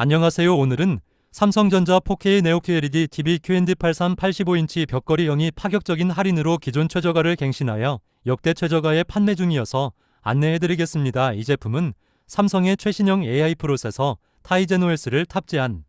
안녕하세요. 오늘은 삼성전자 4K 네오 QLED TV QND83 85인치 벽걸이형이 파격적인 할인으로 기존 최저가를 갱신하여 역대 최저가에 판매 중이어서 안내해드리겠습니다. 이 제품은 삼성의 최신형 AI 프로세서 타이젠 OS를 탑재한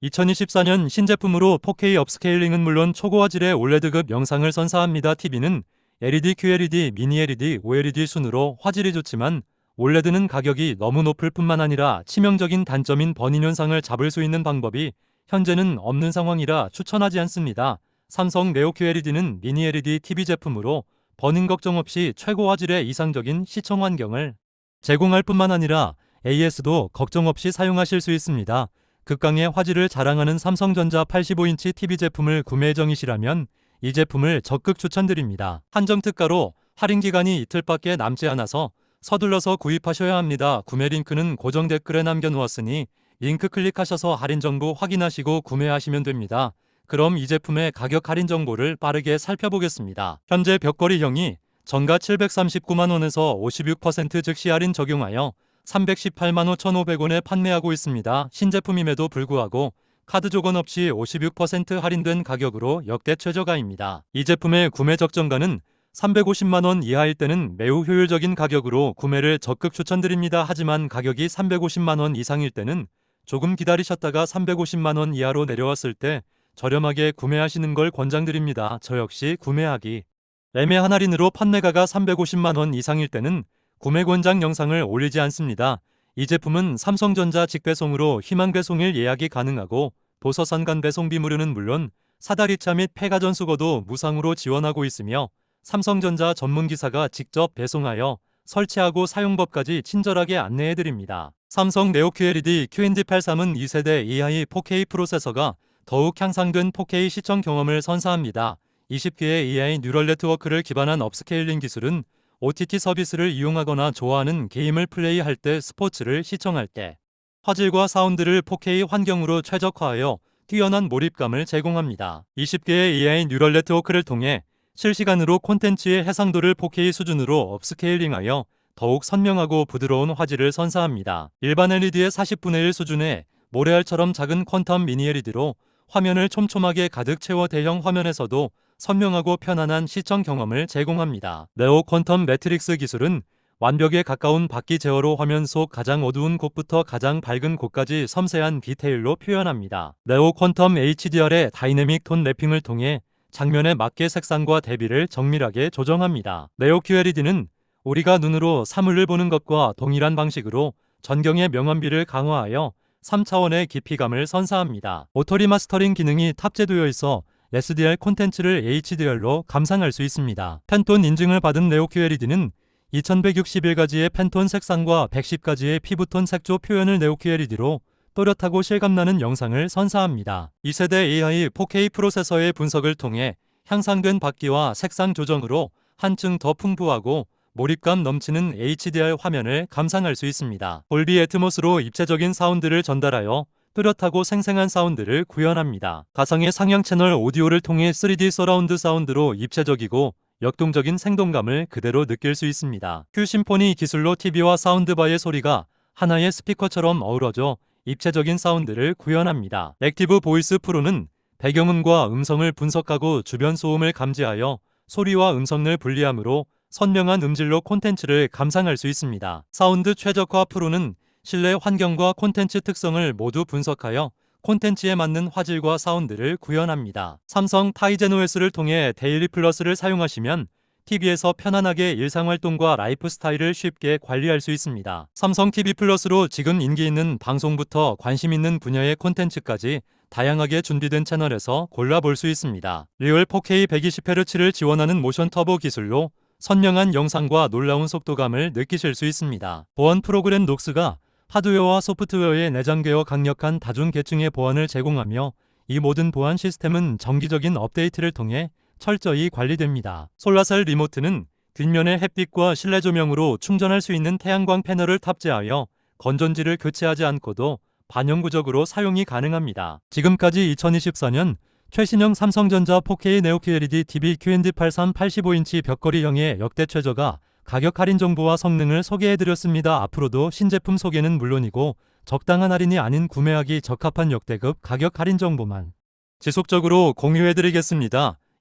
2024년 신제품으로 4K 업스케일링은 물론 초고화질의 올레드급 영상을 선사합니다. TV는 LED, QLED, 미니 LED, OLED 순으로 화질이 좋지만 올레드는 가격이 너무 높을 뿐만 아니라 치명적인 단점인 버닝 현상을 잡을 수 있는 방법이 현재는 없는 상황이라 추천하지 않습니다. 삼성 네오 QLED는 미니 LED TV 제품으로 버닝 걱정 없이 최고 화질의 이상적인 시청 환경을 제공할 뿐만 아니라 AS도 걱정 없이 사용하실 수 있습니다. 극강의 화질을 자랑하는 삼성전자 85인치 TV 제품을 구매 예정이시라면 이 제품을 적극 추천드립니다. 한정 특가로 할인 기간이 이틀밖에 남지 않아서 서둘러서 구입하셔야 합니다. 구매 링크는 고정 댓글에 남겨놓았으니 링크 클릭하셔서 할인 정보 확인하시고 구매하시면 됩니다. 그럼 이 제품의 가격 할인 정보를 빠르게 살펴보겠습니다. 현재 벽걸이형이 정가 739만원에서 56% 즉시 할인 적용하여 318만 5,500원에 판매하고 있습니다. 신제품임에도 불구하고 카드 조건 없이 56% 할인된 가격으로 역대 최저가입니다. 이 제품의 구매 적정가는 350만 원 이하일 때는 매우 효율적인 가격으로 구매를 적극 추천드립니다. 하지만 가격이 350만 원 이상일 때는 조금 기다리셨다가 350만 원 이하로 내려왔을 때 저렴하게 구매하시는 걸 권장드립니다. 저 역시 구매하기. 애매한 할인으로 판매가가 350만 원 이상일 때는 구매 권장 영상을 올리지 않습니다. 이 제품은 삼성전자 직배송으로 희망 배송일 예약이 가능하고 도서산간 배송비 무료는 물론 사다리차 및 폐가전 수거도 무상으로 지원하고 있으며 삼성전자 전문기사가 직접 배송하여 설치하고 사용법까지 친절하게 안내해드립니다. 삼성 네오 QLED QND83은 2세대 AI 4K 프로세서가 더욱 향상된 4K 시청 경험을 선사합니다. 20개의 AI 뉴럴 네트워크를 기반한 업스케일링 기술은 OTT 서비스를 이용하거나 좋아하는 게임을 플레이할 때 스포츠를 시청할 때 화질과 사운드를 4K 환경으로 최적화하여 뛰어난 몰입감을 제공합니다. 20개의 AI 뉴럴 네트워크를 통해 실시간으로 콘텐츠의 해상도를 4K 수준으로 업스케일링하여 더욱 선명하고 부드러운 화질을 선사합니다. 일반 LED의 40분의 1 수준의 모래알처럼 작은 퀀텀 미니 LED로 화면을 촘촘하게 가득 채워 대형 화면에서도 선명하고 편안한 시청 경험을 제공합니다. 네오 퀀텀 매트릭스 기술은 완벽에 가까운 바퀴 제어로 화면 속 가장 어두운 곳부터 가장 밝은 곳까지 섬세한 디테일로 표현합니다. 네오 퀀텀 HDR의 다이내믹 톤 랩핑을 통해 장면에 맞게 색상과 대비를 정밀하게 조정합니다. 네오 QLED는 우리가 눈으로 사물을 보는 것과 동일한 방식으로 전경의 명암비를 강화하여 3차원의 깊이감을 선사합니다. 오토 리 마스터링 기능이 탑재되어 있어 SDR 콘텐츠를 HDR로 감상할 수 있습니다. 팬톤 인증을 받은 네오 QLED는 2161가지의 팬톤 색상과 110가지의 피부톤 색조 표현을 네오 QLED로 또렷하고 실감나는 영상을 선사합니다. 2세대 AI 4K 프로세서의 분석을 통해 향상된 밝기와 색상 조정으로 한층 더 풍부하고 몰입감 넘치는 HDR 화면을 감상할 수 있습니다. 볼비 애트모스로 입체적인 사운드를 전달하여 뚜렷하고 생생한 사운드를 구현합니다. 가상의 상향 채널 오디오를 통해 3D 서라운드 사운드로 입체적이고 역동적인 생동감을 그대로 느낄 수 있습니다. 큐 심포니 기술로 TV와 사운드바의 소리가 하나의 스피커처럼 어우러져 입체적인 사운드를 구현합니다. 액티브 보이스 프로는 배경음과 음성을 분석하고 주변 소음을 감지하여 소리와 음성을 분리하므로 선명한 음질로 콘텐츠를 감상할 수 있습니다. 사운드 최적화 프로는 실내 환경과 콘텐츠 특성을 모두 분석하여 콘텐츠에 맞는 화질과 사운드를 구현합니다. 삼성 타이젠 OS를 통해 데일리 플러스를 사용하시면 TV에서 편안하게 일상활동과 라이프 스타일을 쉽게 관리할 수 있습니다. 삼성 TV 플러스로 지금 인기 있는 방송부터 관심 있는 분야의 콘텐츠까지 다양하게 준비된 채널에서 골라볼 수 있습니다. 리얼 4K 120Hz를 지원하는 모션 터보 기술로 선명한 영상과 놀라운 속도감을 느끼실 수 있습니다. 보안 프로그램 녹스가 하드웨어와 소프트웨어의 내장되어 강력한 다중 계층의 보안을 제공하며 이 모든 보안 시스템은 정기적인 업데이트를 통해 철저히 관리됩니다. 솔라셀 리모트는 뒷면의 햇빛과 실내 조명으로 충전할 수 있는 태양광 패널을 탑재하여 건전지를 교체하지 않고도 반영구적으로 사용이 가능합니다. 지금까지 2024년 최신형 삼성전자 4K 네오 QLED TV QND83 85인치 벽걸이형의 역대 최저가 가격 할인 정보와 성능을 소개해드렸습니다. 앞으로도 신제품 소개는 물론이고 적당한 할인이 아닌 구매하기 적합한 역대급 가격 할인 정보만 지속적으로 공유해드리겠습니다.